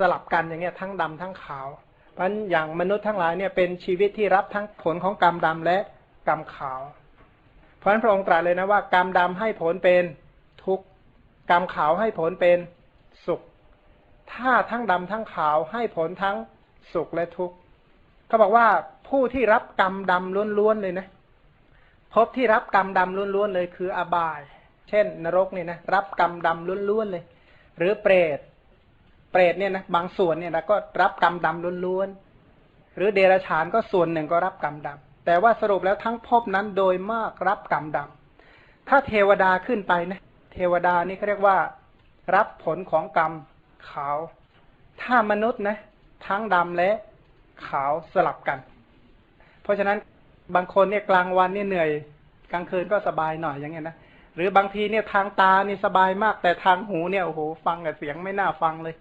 สลับกันอย่างเงี้ยทั้งดำทั้งขาวเพราะฉะนั้นอย่างมนุษย์ทั้งหลายเนี่ยเป็นชีวิตที่รับทั้งผลของกรรมดำและกรรมขาว เพราะฉะนั้นพระองค์ตรัสเลยนะว่ากรรมดำให้ผลเป็นทุกข์กรรมขาวให้ผลเป็นสุข ถ้าทั้งดำทั้งขาวให้ผลทั้งสุขและทุกข์เขาบอกว่าผู้ที่รับกรรมดำล้วนๆเลยนะพบที่รับกรรมดำล้วนๆเลยคืออบาย เช่น นรกเนี่ยนะรับกรรมดำล้วนๆเลย หรือเปรต เปรตเนี่ยนะบางส่วนเนี่ยนะก็รับกรรมดำล้วนๆหรือเดรัจฉานก็ส่วนหนึ่งก็รับกรรมดำแต่ว่าสรุปแล้วทั้งภพนั้นโดยมากรับกรรมดำถ้าเทวดาขึ้นไปนะเทวดานี่เขาเรียกว่า รับผลของกรรมขาว ถ้ามนุษย์นะทั้งดำและขาวสลับกัน เพราะฉะนั้นบางคนเนี่ยกลางวันเนี่ยเหนื่อย กลางคืนก็สบายหน่อยอย่างเงี้ยนะหรือบางทีเนี่ยทางตานี่สบายมาก แต่ทางหูเนี่ยโอ้โหฟังแต่เสียงไม่น่าฟังเลย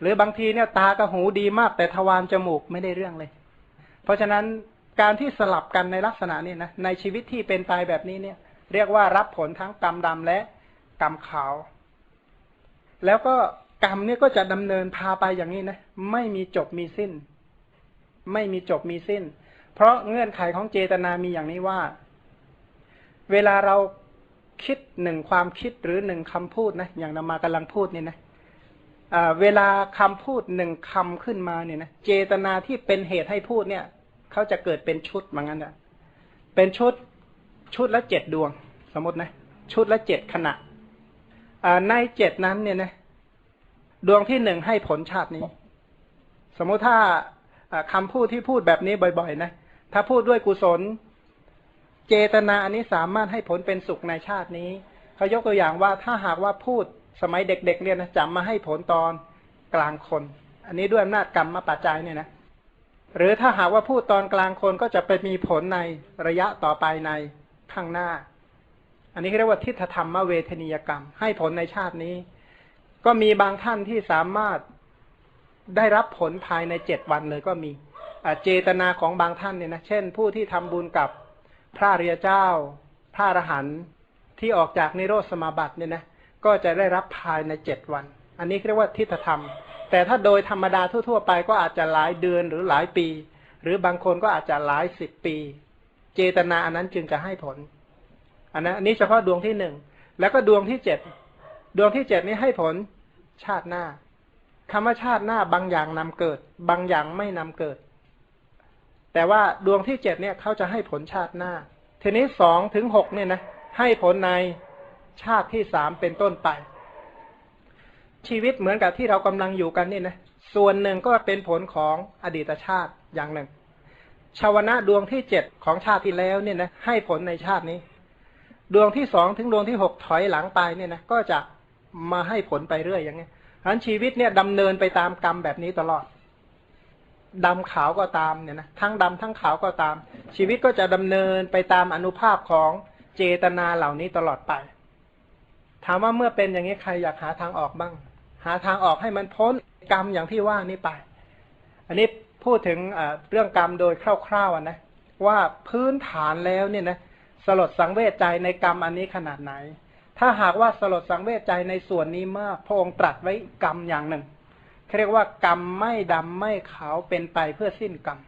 หรือบางทีเนี่ยตากับหูดีมาก แต่ทวารจมูกไม่ได้เรื่องเลย เพราะฉะนั้นการที่สลับกันในลักษณะนี้นะในชีวิตที่เป็นไปแบบนี้เนี่ย เรียกว่ารับผลทั้งกรรมดำและกรรมขาว แล้วก็กรรมเนี่ยก็จะดำเนินพาไปอย่างนี้นะไม่มีจบมีสิ้น ไม่มีจบมีสิ้น เพราะเงื่อนไขของเจตนามีอย่างนี้ว่า เวลาเราคิดหนึ่งความคิดหรือหนึ่งคำพูดนะอย่างนามากำลังพูดเนี่ยนะ เวลาคำพูดหนึ่งคำขึ้นมาเนี่ยนะเจตนาที่เป็นเหตุให้พูดเนี่ยเขาจะเกิดเป็นชุดเหมือนกันนะเป็นชุดชุดละเจ็ดดวง สมมตินะ ชุดละเจ็ดขณะในเจ็ดนั้นเนี่ยนะดวงที่หนึ่งให้ผลชาตินี้ สมมติถ้าคำพูดที่พูดแบบนี้บ่อยๆ นะ ถ้าพูดด้วยกุศล เจตนาอันนี้สามารถให้ผลเป็นสุขในชาตินี้เขายกตัวอย่างว่าถ้าหากว่าพูด สมัยเด็กๆเนี่ยนะจำมาให้ผลตอนกลางคน อันนี้ด้วยอำนาจกรรมมาปัจจัยเนี่ยนะหรือถ้าหากว่าพูดตอนกลางคนก็จะไปมีผลในระยะต่อไปในข้างหน้า อันนี้เรียกว่าทิฏฐธรรมเวทนียกรรม ให้ผลในชาตินี้ ก็มีบางท่านที่สามารถได้รับผลภายในเจ็ดวันเลยก็มีเจตนาของบางท่านเนี่ยนะเช่น ผู้ที่ทำบุญกับพระเรียเจ้า พระอรหันต์ที่ออกจากนิโรธสมาบัติเนี่ยนะ ก็จะได้รับภายในเจ็ดวัน อันนี้เรียกว่าทิฏฐธรรม แต่ถ้าโดยธรรมดาทั่ว ๆ ไปก็อาจจะหลายเดือนหรือหลายปี หรือบางคนก็อาจจะหลายสิบปี เจตนาอันนั้นจึงจะให้ผล อันนั้นอันนี้เฉพาะดวงที่หนึ่งแล้วก็ดวงที่เจ็ดดวงที่เจ็ดนี้ให้ผลชาติหน้าคำว่าชาติหน้าบางอย่างนำเกิด บางอย่างไม่นำเกิด แต่ว่าดวงที่เจ็ดเนี่ยเขาจะให้ผลชาติหน้า ทีนี้สองถึงหกเนี่ยนะให้ผลใน ชาติที่สามเป็นต้นไป ชีวิตเหมือนกับที่เรากำลังอยู่กันนี่นะส่วนหนึ่งก็เป็นผลของอดีตชาติอย่างหนึ่งชาวนะดวงที่เจ็ดของชาติที่แล้วเนี่ยนะให้ผลในชาตินี้ ดวงที่สองถึงดวงที่หกถอยหลังไปเนี่ยนะก็จะมาให้ผลไปเรื่อยอย่างเงี้ยฉะนั้นชีวิตเนี่ยดำเนินไปตามกรรมแบบนี้ตลอดดำขาวก็ตามเนี่ยนะทั้งดำทั้งขาวก็ตาม ชีวิตก็จะดำเนินไปตามอนุภาพของเจตนาเหล่านี้ตลอดไป ถามว่าเมื่อเป็นอย่างนี้ใครอยากหาทางออกบ้าง หาทางออกให้มันพ้นกรรมอย่างที่ว่านี้ไป อันนี้พูดถึงเรื่องกรรมโดยคร่าวๆนะว่าพื้นฐานแล้วเนี่ยนะสลดสังเวชใจในกรรมอันนี้ขนาดไหน ถ้าหากว่าสลดสังเวชใจในส่วนนี้มากพระองค์ตรัสไว้กรรมอย่างหนึ่งเรียกว่ากรรมไม่ดำไม่ขาวเป็นไปเพื่อสิ้นกรรม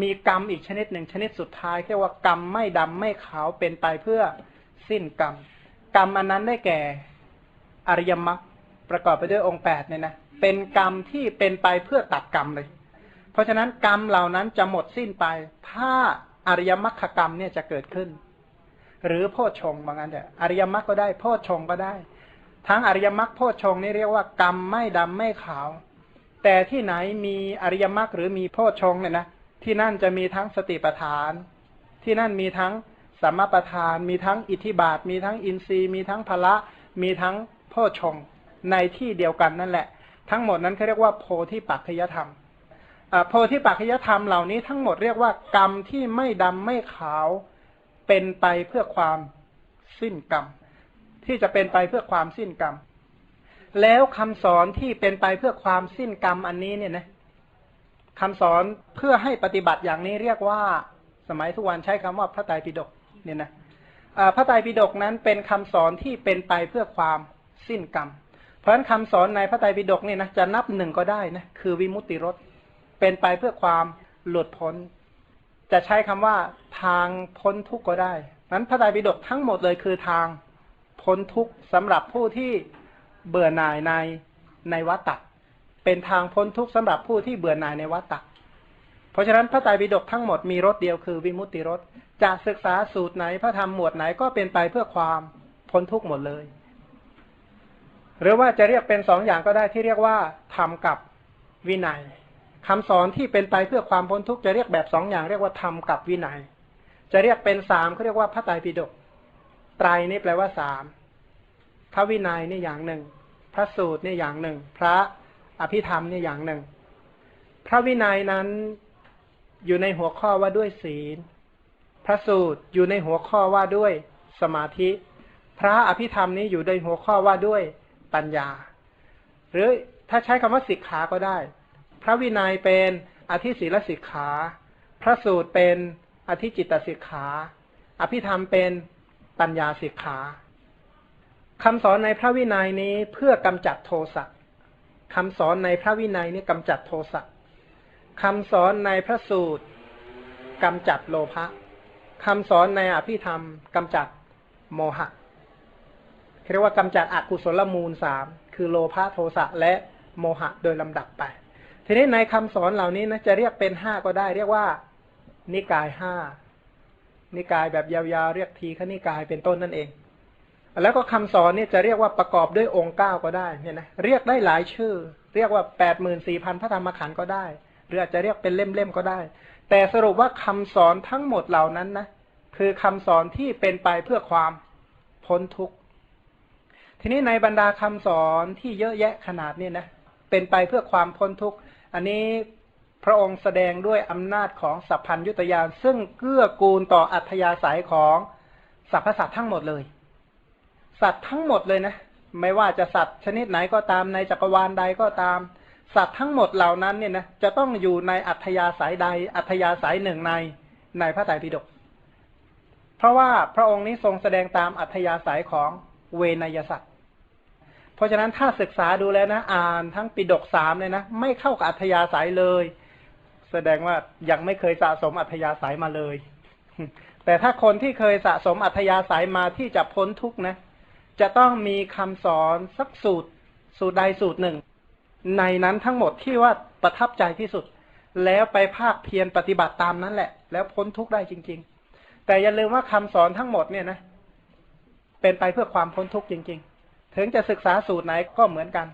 มีกรรมอีกชนิดหนึ่งชนิดสุดท้ายเรียกว่ากรรมไม่ดำไม่ขาวเป็นไปเพื่อสิ้นกรรม กรรมอันนั้นได้แก่อริยมรรคประกอบไปด้วยองค์แปดเนี่ยนะเป็นกรรมที่เป็นไปเพื่อตัดกรรมเลย เพราะฉะนั้นกรรมเหล่านั้นจะหมดสิ้นไป ถ้าอริยมรรคกรรมเนี่ยจะเกิดขึ้น หรือโพชฌงบางอันเนี่ยอริยมรรคก็ได้โพชฌงก็ได้ ทั้งอริยมรรคโพชฌงนี่เรียกว่ากรรมไม่ดำไม่ขาว แต่ที่ไหนมีอริยมรรคหรือมีโพชฌงเนี่ยนะที่นั่นจะมีทั้งสติปัฏฐาน ที่นั่นมีทั้ง สัมมาปัฏฐาน มีทั้งอิทธิบาท มีทั้งอินทรีย์ มีทั้งพละ มีทั้งโพชงในที่เดียวกันนั่นแหละ ทั้งหมดนั้นเขาเรียกว่าโพธิปัจจยธรรมโพธิปัจจยธรรมเหล่านี้ทั้งหมดเรียกว่ากรรมที่ไม่ดำไม่ขาวเป็นไปเพื่อความสิ้นกรรม ที่จะเป็นไปเพื่อความสิ้นกรรม แล้วคำสอนที่เป็นไปเพื่อความสิ้นกรรมอันนี้เนี่ยนะคำสอนเพื่อให้ปฏิบัติอย่างนี้เรียกว่า สมัยทุกวันใช้คำว่าพระไตรปิฎก เนี่ยนะพระไตรปิฎกนั้นเป็นคำสอนที่เป็นไปเพื่อความสิ้นกรรม เพราะฉะนั้นคำสอนในพระไตรปิฎกเนี่ยนะจะนับหนึ่งก็ได้นะคือวิมุตติรสเป็นไปเพื่อความหลุดพ้น จะใช้คำว่าทางพ้นทุกข์ก็ได้นั้นพระไตรปิฎกทั้งหมดเลยคือทางพ้นทุกข์สำหรับผู้ที่เบื่อหน่ายในในวัตตะเป็นทางพ้นทุกข์สำหรับผู้ที่เบื่อหน่ายในวัตตะ เพราะฉะนั้นพระไตรปิฎกทั้งหมดมีรสเดียวคือวิมุตติรสจะศึกษาสูตรไหนพระธรรมหมวดไหนก็เป็นไปเพื่อความพ้นทุกข์หมดเลย หรือว่าจะเรียกเป็นสองอย่างก็ได้ที่เรียกว่าธรรมกับวินัยคำสอนที่เป็นไปเพื่อความพ้นทุกข์จะเรียกแบบสองอย่าง เรียกว่าธรรมกับวินัย จะเรียกเป็นสามเขาเรียกว่าพระไตรปิฎกไตรนี่แปลว่าสามพระวินัยนี่อย่างหนึ่ง พระสูตรนี่อย่างหนึ่ง พระอภิธรรมนี่อย่างหนึ่ง พระวินัยนั้น อยู่ในหัวข้อว่าด้วยศีล พระสูตรอยู่ในหัวข้อว่าด้วยสมาธิ พระอภิธรรมนี้อยู่ในหัวข้อว่าด้วยปัญญา หรือถ้าใช้คำว่าสิกขาก็ได้ พระวินัยเป็นอธิศีลสิกขา พระสูตรเป็นอธิจิตตสิกขา อภิธรรมเป็นปัญญาสิกขาคำสอนในพระวินัยนี้เพื่อกำจัดโทสะคำสอนในพระวินัยนี้กำจัดโทสะ คำสอนในพระสูตรกำจัดโลภะคำสอนในอภิธรรมกำจัดโมหะเรียกว่ากำจัดอกุศลมูลสามคือโลภะโทสะและโมหะโดยลำดับไป ทีนี้ในคำสอนเหล่านี้นะจะเรียกเป็นห้าก็ได้ เรียกว่า นิกายห้านิกายแบบยาวๆ เรียกทีขนิกายเป็นต้นนั่นเอง แล้วก็คำสอนนี่จะเรียกว่าประกอบด้วยองค์เก้าก็ได้เนี่ยนะเรียกได้หลายชื่อ เรียกว่าแปดหมื่นสี่พันพระธรรมขันธ์ก็ได้ หรืออาจจะเรียกเป็นเล่มๆก็ได้ แต่สรุปว่าคำสอนทั้งหมดเหล่านั้นนะคือคำสอนที่เป็นไปเพื่อความพ้นทุกข์ทีนี้ในบรรดาคำสอนที่เยอะแยะขนาดนี้นะเป็นไปเพื่อความพ้นทุกข์อันนี้พระองค์แสดงด้วยอำนาจของสัพพัญยุตยานซึ่งเกื้อกูลต่ออัธยาศัยของสรรพสัตว์ทั้งหมดเลย สัตว์ทั้งหมดเลยนะ ไม่ว่าจะสัตว์ชนิดไหนก็ตามในจักรวาลใดก็ตาม สัตว์ทั้งหมดเหล่านั้นเนี่ยนะจะต้องอยู่ในอัธยาศัยใด อัธยาศัยหนึ่งในในพระไตรปิฎกเพราะว่าพระองค์นี้ทรงแสดงตามอัธยาศัยของเวนยสัตว์เพราะฉะนั้นถ้าศึกษาดูแล้วนะ อ่านทั้งปิฎกสามเลยนะ ไม่เข้ากับอัธยาศัยเลย แสดงว่ายังไม่เคยสะสมอัธยาศัยมาเลย แต่ถ้าคนที่เคยสะสมอัธยาศัยมาที่จะพ้นทุกข์นะ จะต้องมีคำสอนสักสูตรสูตรใดสูตรหนึ่ง ในนั้นทั้งหมดที่ว่าประทับใจที่สุด แล้วไปภาคเพียรปฏิบัติตามนั้นแหละ แล้วพ้นทุกข์ได้จริง ๆ แต่อย่าลืมว่าคำสอนทั้งหมดเนี่ยนะเป็นไปเพื่อความพ้นทุกข์จริง ๆ ถึงจะศึกษาสูตรไหนก็เหมือนกัน